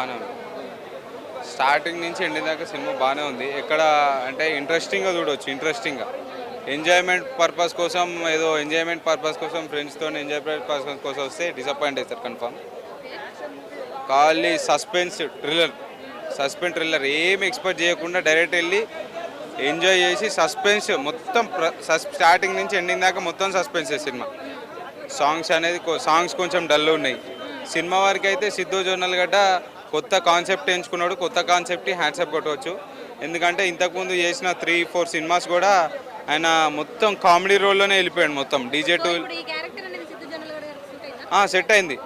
బాగానే ఉంది. స్టార్టింగ్ నుంచి ఎండింగ్ దాకా సినిమా బాగానే ఉంది. ఎక్కడ అంటే ఇంట్రెస్టింగ్గా చూడవచ్చు ఇంట్రెస్టింగ్గా ఎంజాయ్మెంట్ పర్పస్ కోసం ఏదో ఎంజాయ్మెంట్ పర్పస్ కోసం ఫ్రెండ్స్తో ఎంజాయ్మెంట్ పర్పస్ కోసం వస్తే డిసప్పాయింట్ అవుతారు కన్ఫర్మ్ ఖాళీ సస్పెన్స్ థ్రిల్లర్ సస్పెన్స్ థ్రిల్లర్ ఏం ఎక్స్పెక్ట్ చేయకుండా డైరెక్ట్ వెళ్ళి ఎంజాయ్ చేసి సస్పెన్స్ మొత్తం స్టార్టింగ్ నుంచి ఎండింగ్ దాకా మొత్తం సస్పెన్స్ సినిమా. సాంగ్స్ అనేది సాంగ్స్ కొంచెం డల్ ఉన్నాయి. సినిమా వరకు అయితే సిద్ధు జోనల్ గడ్డ కొత్త కాన్సెప్ట్ ఎంచుకున్నాడు కొత్త కాన్సెప్ట్ హ్యాండ్సప్ కొట్టవచ్చు. ఎందుకంటే ఇంతకుముందు చేసిన త్రీ ఫోర్ సినిమాస్ కూడా ఆయన మొత్తం కామెడీ రోల్లోనే వెళ్ళిపోయాడు మొత్తం. డీజే టూ సూట్ అయిందా?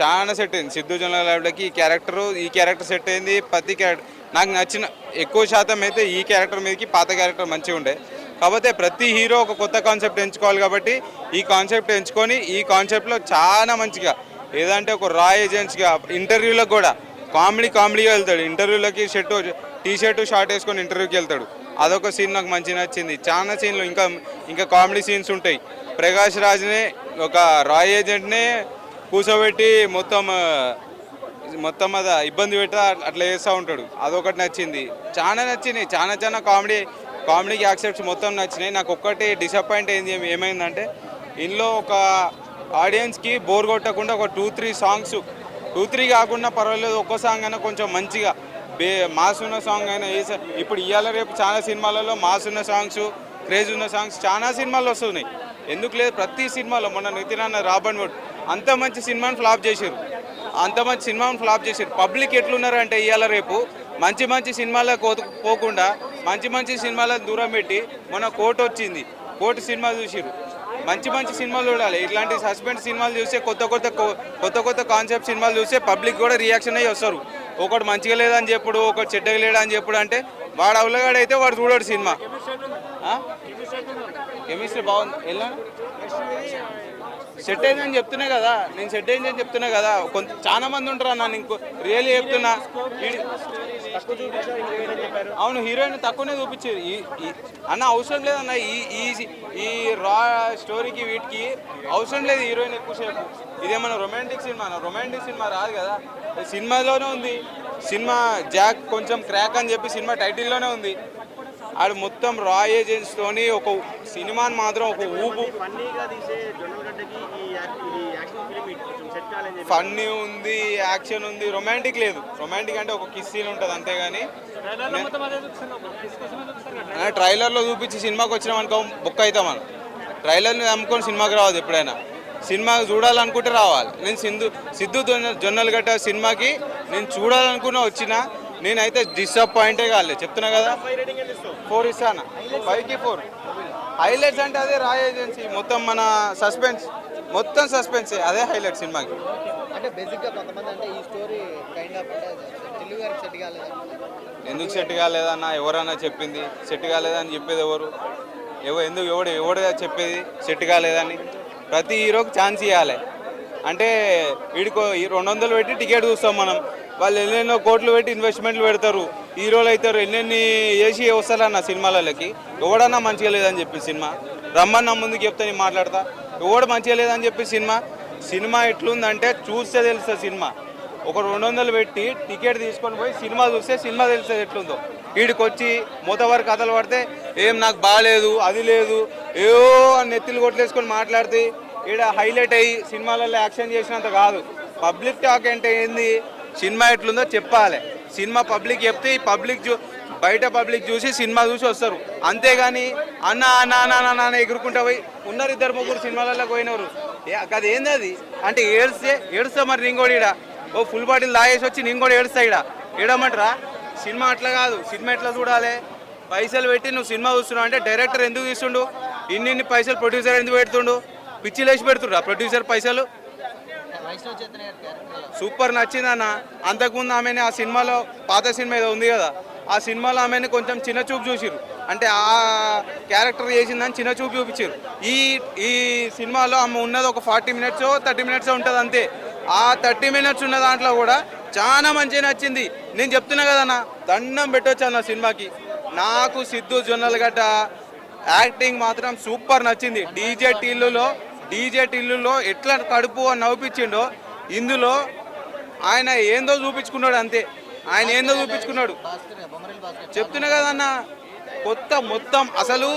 చాలా సెట్ అయింది. సిద్ధు జొన్నలకి ఈ క్యారెక్టర్ ఈ క్యారెక్టర్ సెట్ అయింది. ప్రతి క్యారెక్టర్ నాకు నచ్చిన ఎక్కువ శాతం అయితే ఈ క్యారెక్టర్ మీదకి పాత క్యారెక్టర్ మంచిగా ఉండే. కాకపోతే ప్రతి హీరో ఒక కొత్త కాన్సెప్ట్ ఎంచుకోవాలి కాబట్టి ఈ కాన్సెప్ట్ ఎంచుకొని ఈ కాన్సెప్ట్లో చాలా మంచిగా ఏదంటే ఒక రా ఏజెంట్స్గా ఇంటర్వ్యూలకు కూడా కామెడీ కామెడీగా వెళ్తాడు. ఇంటర్వ్యూలకి షర్ట్ టీ షర్ట్ షార్ట్ వేసుకొని ఇంటర్వ్యూకి వెళ్తాడు. అదొక సీన్ నాకు మంచిగా నచ్చింది. చాలా సీన్లు ఇంకా ఇంకా కామెడీ సీన్స్ ఉంటాయి. ప్రకాష్ రాజ్నే ఒక రాయ్ ఏజెంట్నే కూర్చోబెట్టి మొత్తం మొత్తం అది ఇబ్బంది పెట్ట అట్లా చేస్తూ ఉంటాడు. అదొకటి నచ్చింది. చాలా నచ్చింది చాలా చాలా కామెడీ కామెడీకి యాక్సెప్ట్స్ మొత్తం నచ్చినాయి. నాకు ఒక్కటి డిసప్పాయింట్ అయింది. ఏమైందంటే ఇందులో ఒక ఆడియన్స్కి బోర్ కొట్టకుండా ఒక two three songs two three కాకుండా పర్వాలేదు ఒక్క సాంగ్ అయినా కొంచెం మంచిగా. బే మాస్ ఉన్న సాంగ్ అయినా ఏ ఇప్పుడు ఇవాళ రేపు చాలా సినిమాలలో మాస్ ఉన్న సాంగ్స్ క్రేజ్ ఉన్న సాంగ్స్ చాలా సినిమాలు వస్తున్నాయి. ఎందుకు లేదు? ప్రతి సినిమాలో మొన్న నితిన్ అన్న రాబన్ వుడ్ అంత మంచి సినిమాని ఫ్లాప్ చేశారు. అంత మంచి సినిమాని ఫ్లాప్ చేశారు. పబ్లిక్ ఎట్లున్నారు అంటే ఇవాళ రేపు మంచి మంచి సినిమాలకు పోకుండా మంచి మంచి సినిమాలను దూరం పెట్టి మొన్న కోర్టు వచ్చింది. కోర్టు సినిమా చూసిరు మంచి మంచి సినిమాలు చూడాలి. ఇట్లాంటి సస్పెన్స్ సినిమాలు చూస్తే కొత్త కొత్త కొత్త కొత్త కాన్సెప్ట్ సినిమాలు చూస్తే పబ్లిక్ కూడా రియాక్షన్ అయ్యి వస్తారు. ఒకటి మంచిగా లేదని చెప్పుడు ఒకటి చెడ్డగా లేదని చెప్పుడు అంటే వాడు అవలగాడైతే వాడు చూడడు సినిమా. కెమిస్ట్రీ బాగుంది. వెళ్ళాను సెట్ అయిందని చెప్తున్నా కదా. నేను సెట్ అయిందని చెప్తున్నా కదా. కొంత చాలా మంది ఉంటారు అన్న నీకు రియల్లీ చెప్తున్నా. అవును హీరోయిన్ తక్కువనే చూపించారు ఈ ఈ- అన్న అవసరం లేదన్న ఈ ఈ ఈ రా స్టోరీకి వీటికి అవసరం లేదు హీరోయిన్ ఎక్కువసేపు. ఇదేమన్నా రొమాంటిక్ సినిమా రొమాంటిక్ సినిమా రాదు కదా. సినిమాలోనే ఉంది. సినిమా జాక్ కొంచెం క్రాక్ అని చెప్పి సినిమా టైటిల్లోనే ఉంది. ఆడు మొత్తం రా ఏజెంట్స్ తోని ఒక సినిమాని మాత్రం ఒక ఊపు. ఫన్నీ ఉంది యాక్షన్ ఉంది రొమాంటిక్ లేదు. రొమాంటిక్ అంటే ఒక కిస్ సీన్ ఉంటుంది అంతేగాని. ట్రైలర్లో చూపించి సినిమాకి వచ్చినాం అనుకో బుక్ అవుతాం మనం. ట్రైలర్ని నమ్ముకొని సినిమాకి రావద్దు ఎప్పుడైనా. సినిమా చూడాలనుకుంటే రావాలి. నేను సింధు సిద్ధు జొన్న జొన్నలగడ్డ సినిమాకి నేను చూడాలనుకున్నా వచ్చినా నేనైతే డిసప్పాయింటే కాలేదు చెప్తున్నా కదా? ఫోర్ ఇస్తాను? ఫైవ్కి ఫోర్ హైలైట్స్ అంటే అదే రా ఏజెన్సీ మొత్తం మన సస్పెన్స్ మొత్తం సస్పెన్స్ అదే హైలైట్ సినిమాకి. అంటే బేసిక్గా కొంతమంది అంటే ఈ స్టోరీ కైండ్ ఆఫ్ అంటే తెలుగు గారికి సెట్ కాలేదు? ఎందుకు సెట్ కాలేదన్న? ఎవరన్నా చెప్పింది? సెట్ కాలేదని చెప్పేది ఎవరు? ఎవరు ఎందుకు ఎవడు ఎవడు చెప్పేది? సెట్ కాలేదని. ప్రతి హీరోకి ఛాన్స్ ఇవ్వాలి. అంటే వీడికో ఈ రెండు వందలు పెట్టి టికెట్ చూస్తాం మనం. వాళ్ళు ఎన్నెన్నో కోట్లు పెట్టి ఇన్వెస్ట్మెంట్లు పెడతారు. హీరోలు అవుతారు. ఎన్నెన్ని ఏసీ వస్తారన్న సినిమాలకి. ఎవడన్నా మంచిగా లేదని చెప్పి సినిమా. రమ్మన్న ముందుకు చెప్తే నేను మాట్లాడతా. ఎవడు మంచిగా లేదని చెప్పి సినిమా. సినిమా ఎట్లుందంటే చూస్తే తెలుస్తుంది సినిమా. ఒక రెండు వందలు పెట్టి టికెట్ తీసుకొని పోయి సినిమా చూస్తే సినిమా తెలుస్తుంది ఎట్లుందో. వీడికి వచ్చి మూతవారి కథలు పడితే ఏం నాకు బాగాలేదు అది లేదు ఏవో నెత్తిలు కొట్లేసుకొని మాట్లాడితే ఈడ హైలైట్ అయ్యి సినిమాలలో యాక్షన్ చేసినంత కాదు. పబ్లిక్ టాక్ అంటే ఏంది? సినిమా ఎట్లుందో చెప్పాలి. సినిమా పబ్లిక్ చెప్తే ఈ పబ్లిక్ చూ బయట పబ్లిక్ చూసి సినిమా చూసి వస్తారు. అంతేగాని అన్న అన్న అన్న అన్న ఎగురుకుంటా పోయి ఉన్నారు ఇద్దరు ముగ్గురు సినిమాలలో పోయినారు. అది ఏంది అది అంటే ఏడిస్తే ఏడుస్తా మరి నేను కూడా ఈడ. ఓ ఫుల్ బాటిల్ తాగేసి వచ్చి నేను కూడా ఏడుస్తా ఈడ. ఏడమంటారా? సినిమా అట్లా కాదు. సినిమా ఎట్లా చూడాలి? పైసలు పెట్టి నువ్వు సినిమా చూస్తున్నావు అంటే డైరెక్టర్ ఎందుకు తీస్తుండు? ఇన్ని ఇన్ని పైసలు ప్రొడ్యూసర్ ఎందుకు పెడుతుండు? పిచ్చి లేచి పెడుతుండ్రా ప్రొడ్యూసర్ పైసలు? సూపర్ నచ్చింది అన్న. అంతకుముందు ఆమెని ఆ సినిమాలో పాత సినిమా ఏదో ఉంది కదా ఆ సినిమాలో ఆమెని కొంచెం చిన్న చూపు చూసిరు అంటే ఆ క్యారెక్టర్ చేసిందని చిన్న చూపు చూపించారు ఈ ఈ సినిమాలో ఆమె ఉన్నది ఒక ఫార్టీ మినిట్స్ థర్టీ మినిట్స్ ఉంటుంది అంతే. ఆ థర్టీ మినిట్స్ ఉన్న దాంట్లో కూడా చాలా మంచిగా నచ్చింది. నేను చెప్తున్నా కదన్న దండం పెట్టొచ్చు అన్న సినిమాకి. నాకు సిద్ధు జొన్నలగడ్డ యాక్టింగ్ మాత్రం సూపర్ నచ్చింది. డీజే టిల్లులో డీజేట్ ఇల్లులో ఎట్లా కడుపు అని నవ్వుపించిండో ఇందులో ఆయన ఏందో చూపించుకున్నాడు అంతే. ఆయన ఏందో చూపించుకున్నాడు. చెప్తున్నా కదన్న కొత్త మొత్తం అసలు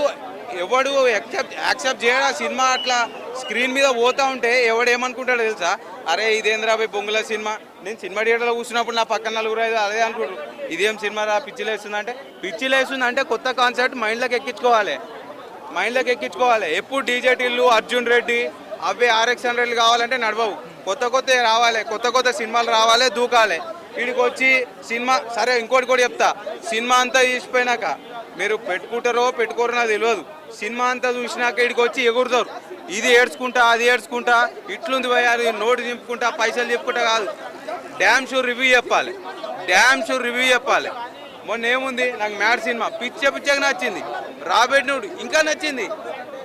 ఎవడు యాక్సెప్ట్ యాక్సెప్ట్ చేయడా సినిమా అట్లా స్క్రీన్ మీద పోతా ఉంటే ఎవడేమనుకుంటాడో తెలుసా? అరే ఇదేంద్రా బాయ్ బొంగుల సినిమా? నేను సినిమా థియేటర్లో కూర్చున్నప్పుడు నా పక్కన నలుగురు ఐదు అదే అనుకుంటారు. ఇదేం సినిమా రా పిచ్చిలేస్తుందంటే? అంటే పిచ్చి అంటే కొత్త కాన్సెప్ట్ మైండ్లోకి ఎక్కించుకోవాలి. మైండ్లోకి ఎక్కించుకోవాలి. ఎప్పుడు డీజేటీలు అర్జున్ రెడ్డి అవే ఆర్ఎక్స్ హండ్రెడ్లు కావాలంటే నడవవు. కొత్త కొత్త రావాలి కొత్త కొత్త సినిమాలు రావాలి దూకాలి. వీడికి వచ్చి సినిమా సరే ఇంకోటి కూడా చెప్తా. సినిమా అంతా తీసిపోయినాక మీరు పెట్టుకుంటారో పెట్టుకోరో నాకు తెలియదు. సినిమా అంతా చూసినాక ఇక్కడికి వచ్చి ఎగురుతారు. ఇది ఏడ్చుకుంటా అది ఏడ్చుకుంటా ఇట్లుంది పోయారు నోటు దింపుకుంటా పైసలు చెప్పుకుంటా కాదు. డ్యామ్ షూర్ రివ్యూ చెప్పాలి. డ్యామ్ షూర్ రివ్యూ చెప్పాలి. మొన్న ఏముంది? నాకు మ్యాడ్ సినిమా. పిచ్చే పిచ్చగా నచ్చింది. రాబెట్టినోడు ఇంకా నచ్చింది.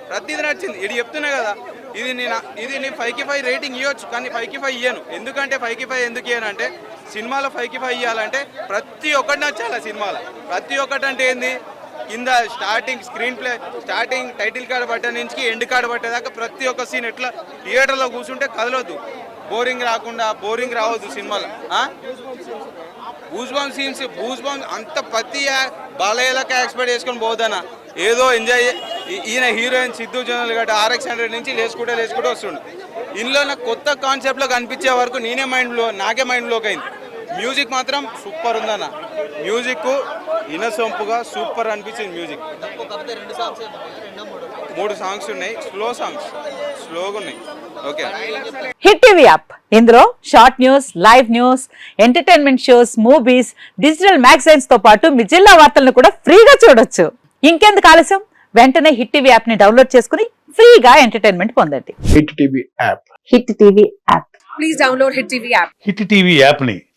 ప్రతిదీ నచ్చింది. ఇది చెప్తున్నా కదా ఇది నేను ఇది నేను ఫైవ్కి ఫైవ్ రేటింగ్ ఇవ్వచ్చు కానీ ఫైవ్కి ఫైవ్ ఇయ్యను. ఎందుకంటే ఫైవ్కి ఫైవ్ ఎందుకు ఇయ్యను అంటే సినిమాలో ఫైవ్కి ఫైవ్ ఇవ్వాలంటే ప్రతి ఒక్కటి నచ్చాలి సినిమాలో. ప్రతి ఒక్కటి అంటే ఏంది? కింద starting screenplay starting title card పట్టే నుంచి ఎండ్ కార్డ్ పట్టేదాకా ప్రతి ఒక్క సీన్ ఎట్లా థియేటర్లో కూర్చుంటే కదలొద్దు. బోరింగ్ రాకుండా బోరింగ్ రావద్దు సినిమాలో బూజ్ సీన్స్ బూజ్ అంత ప్రతి యా- బాలయ్యలకి ఎక్స్పెక్ట్ చేసుకొని పోదనా ఏదో ఎంజాయ్ ఈయన హీరోయిన్ సిద్ధు జనరల్ గట్ట ఆర్ఎక్స్ హండ్రెడ్ నుంచి లేచుకుంటే లేచుకుంటే వస్తుండు. ఇందులో నాకు కొత్త కాన్సెప్ట్లో కనిపించే వరకు నేనే మైండ్లో నాకే మైండ్లోకి అయింది. మ్యూజిక్ మాత్రం సూపర్ ఉందన్న. మ్యూజిక్ ఇనసొంపుగా సూపర్ అనిపించింది మ్యూజిక్. కాకపోతే రెండు సాంగ్స్ రెండో మూడు మూడు సాంగ్స్ ఉన్నాయి. Slow songs. స్లోగా ఉన్నాయి. ఓకే. Hit TV app. ఇందులో short news live news entertainment shows movies digital మ్యాగజైన్స్తో పాటు మీ జిల్లా వార్తలను కూడా ఫ్రీగా చూడొచ్చు. ఇంకెందుకు ఆలస్యం? వెంటనే హిట్ టీవీ యాప్ని డౌన్లోడ్ చేసుకుని ఫ్రీగా ఎంటర్టైన్మెంట్ పొందండి. Hit TV app. Hit TV app. Hit TV యాప్ని